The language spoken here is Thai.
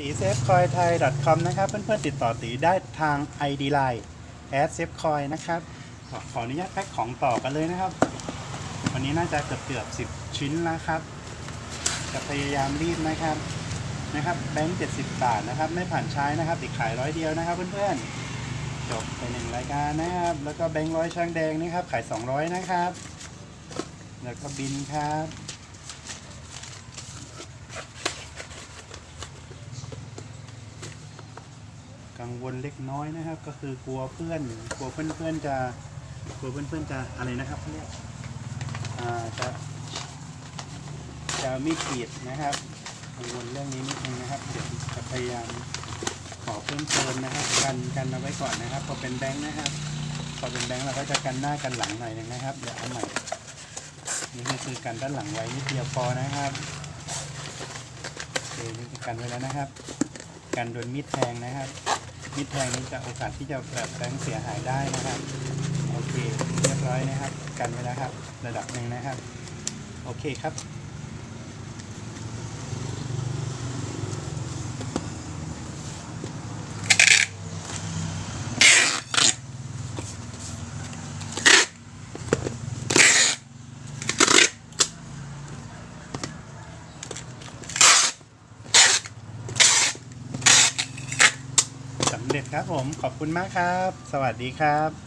ตีเซฟคอยไทย .com นะครับ เพื่อนๆติดต่อตีได้ทาง ID Line แอดเซฟคอยนะครับ ขออนุญาตแพ็คของต่อกันเลยนะครับ วันนี้น่าจะเกือบเกือบสิบชิ้นแล้วครับ จะพยายามรีบนะครับนะครับแบงค์70บาทนะครับ ไม่ผ่านใช้นะครับติดขายร้อยเดียวนะครับ เพื่อนๆจบไปหนึ่งรายการนะครับ แล้วก็แบงค์ร้อยช่างแดงนะครับขาย200นะครับ แล้วก็บินครับ กังวลเล็กน้อยนะครับ ก็คือกลัวเพื่อนกลัวเพื่อนๆจะกลัวเพื่อนๆจะอะไรนะครับเรียกจะจะไมีขีดนะครับกังวลเรื่องนี้นิดนึงนะครับเดี๋ยวจะพยายามขอเพิ่มเติมนะครับ กันกันเอาไว้ก่อนนะครับพอเป็นแบงค์นะครับพอเป็นแบงค์เราก็จะกันหน้ากันหลังหน่อยนึงนะครับเดี๋ยวเอาใหม่นี่คือกันด้านหลังไว้นิดเดียวพอนะครับโอเคนี่กันไว้แล้วนะครับ กันโดนมีดแทงนะครับ มิดแทงนี้จะโอกาสที่จะแบบแบงค์เสียหายได้นะครับ โอเค เรียบร้อยนะครับ กันไว้แล้วครับ ระดับหนึ่งนะครับ โอเคครับ สำเร็จครับผม ขอบคุณมากครับ สวัสดีครับ